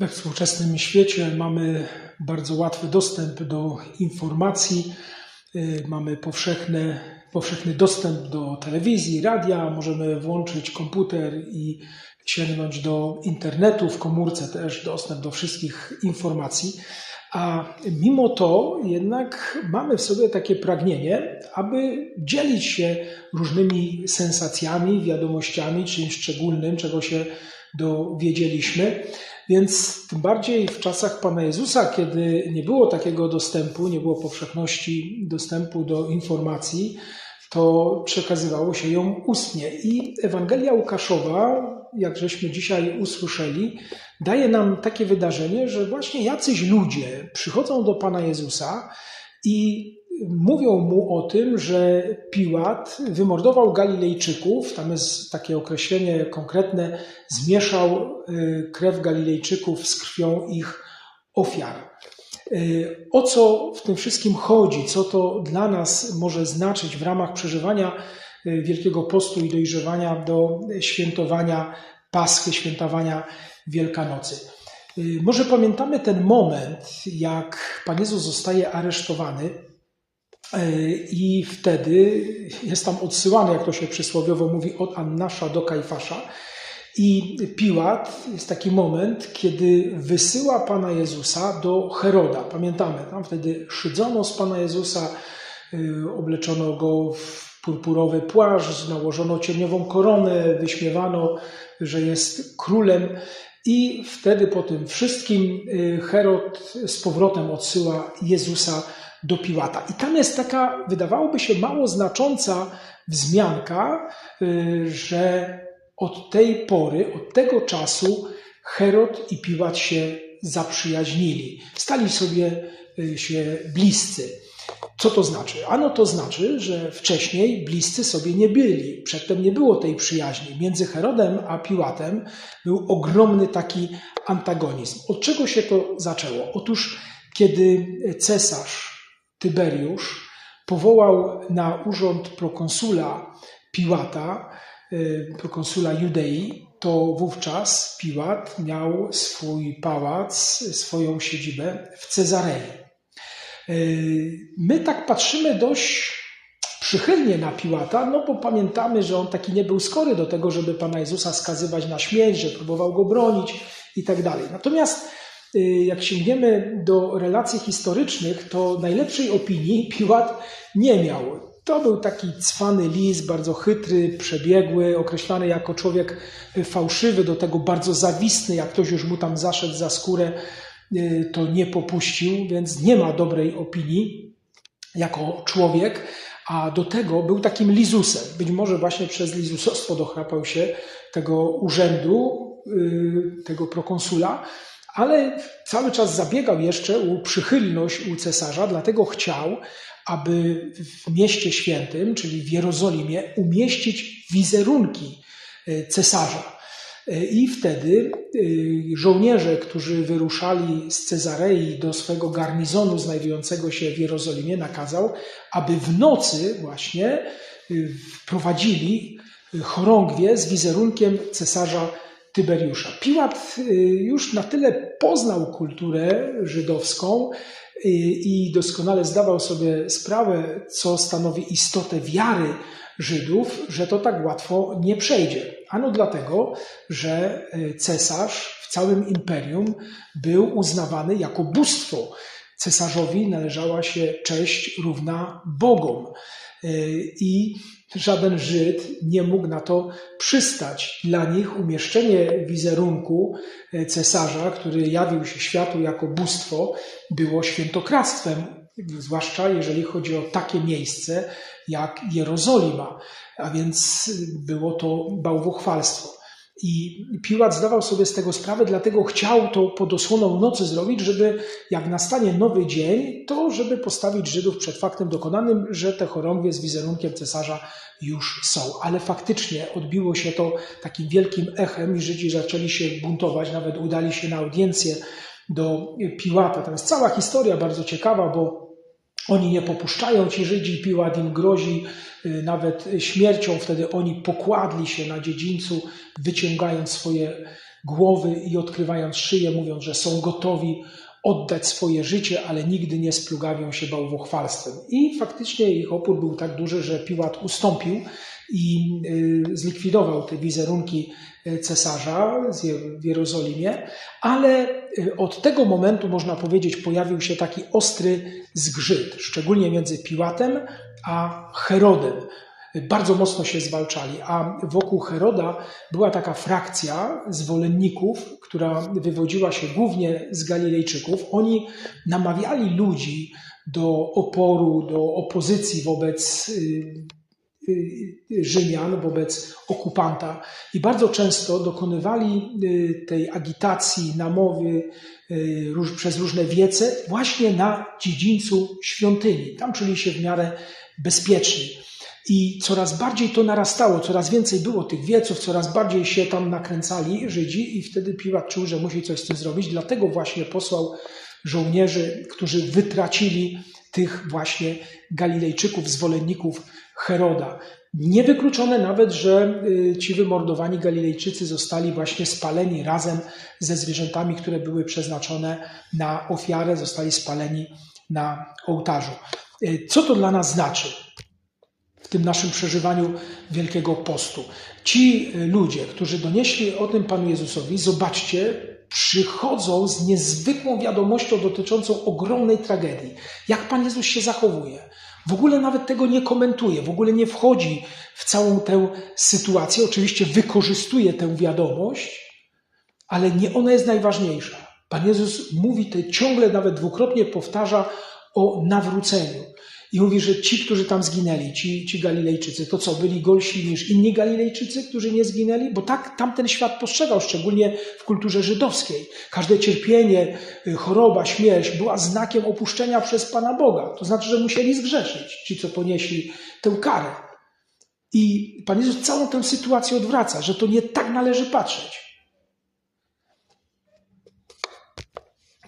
We współczesnym świecie mamy bardzo łatwy dostęp do informacji, y, mamy powszechny, powszechny dostęp do telewizji, radia, możemy włączyć komputer i sięgnąć do internetu, w komórce też dostęp do wszystkich informacji. A mimo to jednak mamy w sobie takie pragnienie, aby dzielić się różnymi sensacjami, wiadomościami, czymś szczególnym, czego się dowiedzieliśmy. Więc tym bardziej w czasach Pana Jezusa, kiedy nie było takiego dostępu, nie było powszechności dostępu do informacji, to przekazywało się ją ustnie. I Ewangelia Łukaszowa, jak żeśmy dzisiaj usłyszeli, daje nam takie wydarzenie, że właśnie jacyś ludzie przychodzą do Pana Jezusa i mówią mu o tym, że Piłat wymordował Galilejczyków, tam jest takie określenie konkretne, zmieszał y, krew Galilejczyków z krwią ich ofiar. Y, o co w tym wszystkim chodzi? Co to dla nas może znaczyć w ramach przeżywania y, Wielkiego Postu i dojrzewania do świętowania Paschy, świętowania Wielkanocy? Może pamiętamy ten moment, jak Pan Jezus zostaje aresztowany I wtedy jest tam odsyłany, jak to się przysłowiowo mówi, od Annasza do Kajfasza. I Piłat jest taki moment, kiedy wysyła Pana Jezusa do Heroda. Pamiętamy, tam wtedy szydzono z Pana Jezusa, e, obleczono go w purpurowy płaszcz, nałożono cieniową koronę, wyśmiewano, że jest królem. I wtedy po tym wszystkim e, Herod z powrotem odsyła Jezusa do Piłata. I tam jest taka, wydawałoby się, mało znacząca wzmianka, y, że od tej pory, od tego czasu Herod i Piłat się zaprzyjaźnili. Stali sobie y, się bliscy. Co to znaczy? Ano to znaczy, że wcześniej bliscy sobie nie byli. Przedtem nie było tej przyjaźni. Między Herodem a Piłatem był ogromny taki antagonizm. Od czego się to zaczęło? Otóż, kiedy cesarz Tyberiusz powołał na urząd prokonsula Piłata, y, prokonsula Judei, to wówczas Piłat miał swój pałac, swoją siedzibę w Cezarei. Y, my tak patrzymy dość przychylnie na Piłata, no bo pamiętamy, że on taki nie był skory do tego, żeby Pana Jezusa skazywać na śmierć, że próbował go bronić i tak dalej. Natomiast jak sięgniemy do relacji historycznych, to najlepszej opinii Piłat nie miał. To był taki cwany lis, bardzo chytry, przebiegły, określany jako człowiek fałszywy, do tego bardzo zawistny. Jak ktoś już mu tam zaszedł za skórę, y, to nie popuścił, więc nie ma dobrej opinii jako człowiek. A do tego był takim lizusem. Być może właśnie przez lizusostwo dochrapał się tego urzędu, y, tego prokonsula ale cały czas zabiegał jeszcze o przychylność u cesarza, dlatego chciał, aby w mieście świętym, czyli w Jerozolimie, umieścić wizerunki e, cesarza. E, I wtedy e, żołnierze, którzy wyruszali z Cezarei do swego garnizonu znajdującego się w Jerozolimie, nakazał, aby w nocy właśnie wprowadzili chorągwie z wizerunkiem cesarza Tyberiusza. Piłat y, już na tyle poznał kulturę żydowską y, i doskonale zdawał sobie sprawę, co stanowi istotę wiary Żydów, że to tak łatwo nie przejdzie. Ano dlatego, że y, cesarz w całym imperium był uznawany jako bóstwo. Cesarzowi należała się cześć równa Bogom. I Żaden Żyd nie mógł na to przystać. Dla nich umieszczenie wizerunku e, cesarza, który jawił się światu jako bóstwo, było świętokradztwem, zwłaszcza jeżeli chodzi o takie miejsce jak Jerozolima, a więc było to bałwochwalstwo. I Piłat zdawał sobie z tego sprawę, dlatego chciał to pod osłoną nocy zrobić, żeby jak nastanie nowy dzień, to żeby postawić Żydów przed faktem dokonanym, że te chorągwie z wizerunkiem cesarza już są. Ale faktycznie odbiło się to takim wielkim echem i Żydzi zaczęli się buntować, nawet udali się na audiencję do Piłata. To jest cała historia bardzo ciekawa, bo oni nie popuszczają ci Żydzi, Piłat im grozi y, nawet śmiercią. Wtedy oni pokładli się na dziedzińcu, wyciągając swoje głowy i odkrywając szyję, mówiąc, że są gotowi oddać swoje życie, ale nigdy nie splugawią się bałwochwalstwem. I faktycznie ich opór był tak duży, że Piłat ustąpił i y, zlikwidował te wizerunki y, cesarza w Jerozolimie, ale od tego momentu, można powiedzieć, pojawił się taki ostry zgrzyt, szczególnie między Piłatem a Herodem. Bardzo mocno się zwalczali, a wokół Heroda była taka frakcja zwolenników, która wywodziła się głównie z Galilejczyków. Oni namawiali ludzi do oporu, do opozycji wobec Y, Rzymian wobec okupanta i bardzo często dokonywali y, tej agitacji, namowy y, przez różne wiece właśnie na dziedzińcu świątyni. Tam czuli się w miarę bezpieczni. I coraz bardziej to narastało, coraz więcej było tych wieców, coraz bardziej się tam nakręcali Żydzi, i wtedy Piłat czuł, że musi coś z tym zrobić. Dlatego właśnie posłał żołnierzy, którzy wytracili tych właśnie Galilejczyków, zwolenników Heroda. Niewykluczone nawet, że y, ci wymordowani Galilejczycy zostali właśnie spaleni razem ze zwierzętami, które były przeznaczone na ofiarę, zostali spaleni na ołtarzu. Y, co to dla nas znaczy w tym naszym przeżywaniu Wielkiego Postu? Ci y, ludzie, którzy donieśli o tym Panu Jezusowi, zobaczcie, przychodzą z niezwykłą wiadomością dotyczącą ogromnej tragedii. Jak Pan Jezus się zachowuje? W ogóle nawet tego nie komentuje, w ogóle nie wchodzi w całą tę sytuację. Oczywiście wykorzystuje tę wiadomość, ale nie ona jest najważniejsza. Pan Jezus mówi to ciągle, nawet dwukrotnie powtarza o nawróceniu. I mówi, że ci, którzy tam zginęli, ci, ci Galilejczycy, to co, byli gorsi niż inni Galilejczycy, którzy nie zginęli? Bo tak tamten świat postrzegał, szczególnie w kulturze żydowskiej. Każde cierpienie, y, choroba, śmierć była znakiem opuszczenia przez Pana Boga. To znaczy, że musieli zgrzeszyć ci, co ponieśli tę karę. I Pan Jezus całą tę sytuację odwraca, że to nie tak należy patrzeć.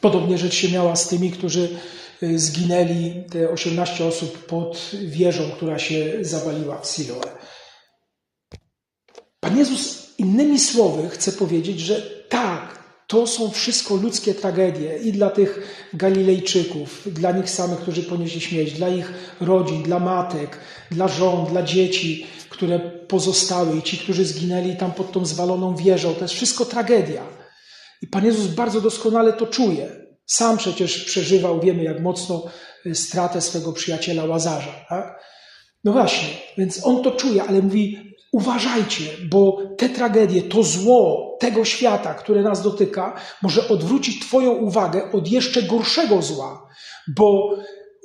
Podobnie rzecz się miała z tymi, którzy zginęli te 18 osób pod wieżą, która się zawaliła w Siloe. Pan Jezus innymi słowy chce powiedzieć, że tak, to są wszystko ludzkie tragedie i dla tych Galilejczyków, dla nich samych, którzy ponieśli śmierć, dla ich rodzin, dla matek, dla żon, dla dzieci, które pozostały i ci, którzy zginęli tam pod tą zwaloną wieżą. To jest wszystko tragedia. I Pan Jezus bardzo doskonale to czuje. Sam przecież przeżywał, wiemy jak mocno, y, stratę swego przyjaciela Łazarza. Tak? No właśnie, więc on to czuje, ale mówi: uważajcie, bo te tragedie, to zło tego świata, które nas dotyka, może odwrócić Twoją uwagę od jeszcze gorszego zła, bo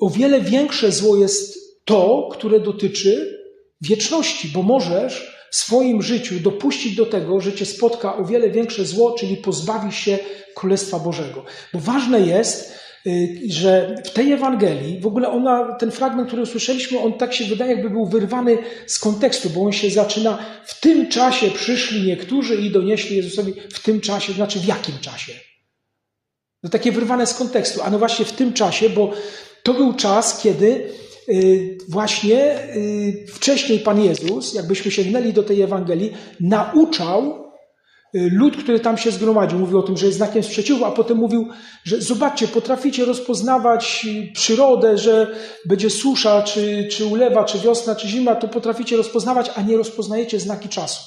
o wiele większe zło jest to, które dotyczy wieczności, bo możesz w swoim życiu dopuścić do tego, że cię spotka o wiele większe zło, czyli pozbawisz się Królestwa Bożego. Bo ważne jest, y, że w tej Ewangelii, w ogóle ona, ten fragment, który usłyszeliśmy, on tak się wydaje, jakby był wyrwany z kontekstu, bo on się zaczyna, w tym czasie przyszli niektórzy i donieśli Jezusowi, w tym czasie, znaczy w jakim czasie? No takie wyrwane z kontekstu, a no właśnie w tym czasie, bo to był czas, kiedy właśnie y, wcześniej Pan Jezus, jakbyśmy sięgnęli do tej Ewangelii, nauczał Y, lud, który tam się zgromadził, mówił o tym, że jest znakiem sprzeciwu, a potem mówił, że zobaczcie, potraficie rozpoznawać przyrodę, że będzie susza, czy, czy ulewa, czy wiosna, czy zima, to potraficie rozpoznawać, a nie rozpoznajecie znaki czasu.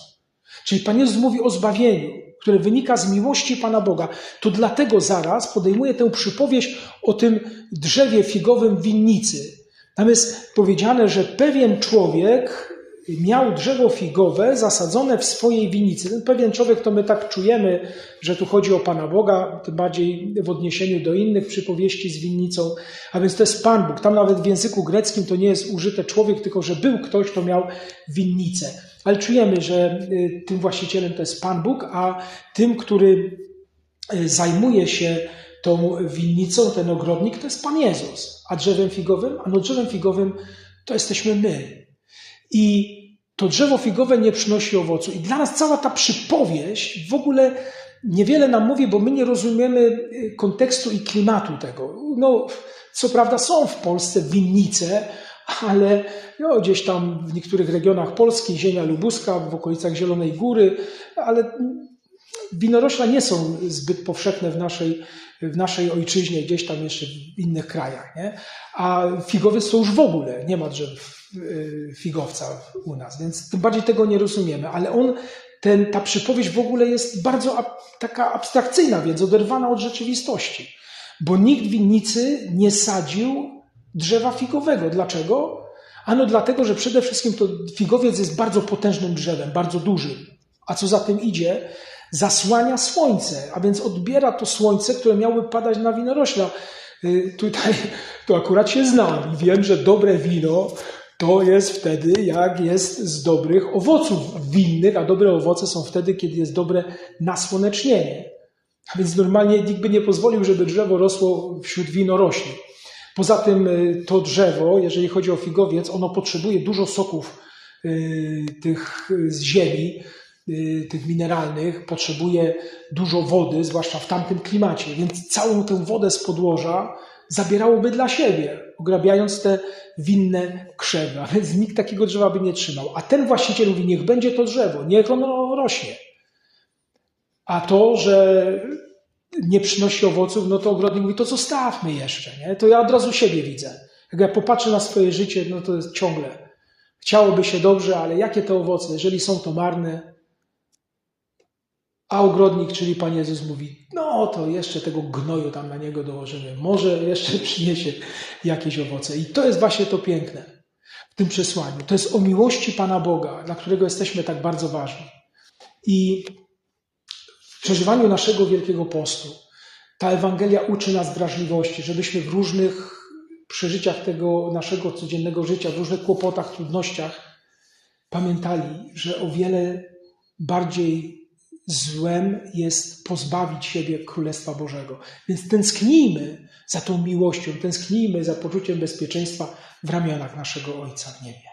Czyli Pan Jezus mówi o zbawieniu, które wynika z miłości Pana Boga. To dlatego zaraz podejmuje tę przypowieść o tym drzewie figowym winnicy. Tam jest powiedziane, że pewien człowiek miał drzewo figowe zasadzone w swojej winicy. Ten pewien człowiek, to my tak czujemy, że tu chodzi o Pana Boga, tym bardziej w odniesieniu do innych przypowieści z winnicą. A więc to jest Pan Bóg. Tam nawet w języku greckim to nie jest użyte człowiek, tylko że był ktoś, kto miał winnicę. Ale czujemy, że y, tym właścicielem to jest Pan Bóg, a tym, który y, zajmuje się tą winnicą, ten ogrodnik, to jest Pan Jezus. A drzewem figowym? A no drzewem figowym to jesteśmy my. I to drzewo figowe nie przynosi owocu. I dla nas cała ta przypowieść w ogóle niewiele nam mówi, bo my nie rozumiemy y, kontekstu i klimatu tego. No, co prawda są w Polsce winnice, ale no, gdzieś tam w niektórych regionach Polski, ziemia lubuska, w okolicach Zielonej Góry, ale winorośla nie są zbyt powszechne w naszej, w naszej ojczyźnie, gdzieś tam jeszcze w innych krajach, nie? a figowiec to już w ogóle nie ma drzew y, figowca u nas, więc tym bardziej tego nie rozumiemy, ale on, ten, ta przypowieść w ogóle jest bardzo ab, taka abstrakcyjna, więc oderwana od rzeczywistości, bo nikt winnicy nie sadził drzewa figowego. Dlaczego? Ano dlatego, że przede wszystkim to figowiec jest bardzo potężnym drzewem, bardzo dużym. A co za tym idzie, zasłania słońce, a więc odbiera to słońce, które miałoby padać na winorośla. Y, Tutaj to akurat się znam i wiem, że dobre wino to jest wtedy, jak jest z dobrych owoców winnych, a dobre owoce są wtedy, kiedy jest dobre nasłonecznienie. A więc normalnie nikt by nie pozwolił, żeby drzewo rosło wśród winorośli. Poza tym y, to drzewo, jeżeli chodzi o figowiec, ono potrzebuje dużo soków y, tych z ziemi, tych mineralnych, potrzebuje dużo wody, zwłaszcza w tamtym klimacie, więc całą tę wodę z podłoża zabierałoby dla siebie, ograbiając te winne krzewy, a więc nikt takiego drzewa by nie trzymał. A ten właściciel mówi, niech będzie to drzewo, niech ono rośnie. A to, że nie przynosi owoców, no to ogrodnik mówi, to zostawmy jeszcze, nie? To ja od razu siebie widzę. Jak ja popatrzę na swoje życie, no to jest ciągle. Chciałoby się dobrze, ale jakie te owoce? Jeżeli są to marne, a ogrodnik, czyli Pan Jezus mówi, no to jeszcze tego gnoju tam na niego dołożymy. Może jeszcze przyniesie jakieś owoce. I to jest właśnie to piękne w tym przesłaniu. To jest o miłości Pana Boga, dla którego jesteśmy tak bardzo ważni. I w przeżywaniu naszego Wielkiego Postu ta Ewangelia uczy nas wrażliwości, żebyśmy w różnych przeżyciach tego naszego codziennego życia, w różnych kłopotach, trudnościach pamiętali, że o wiele bardziej złem jest pozbawić siebie Królestwa Bożego. Więc tęsknijmy za tą miłością, tęsknijmy za poczuciem bezpieczeństwa w ramionach naszego Ojca w niebie.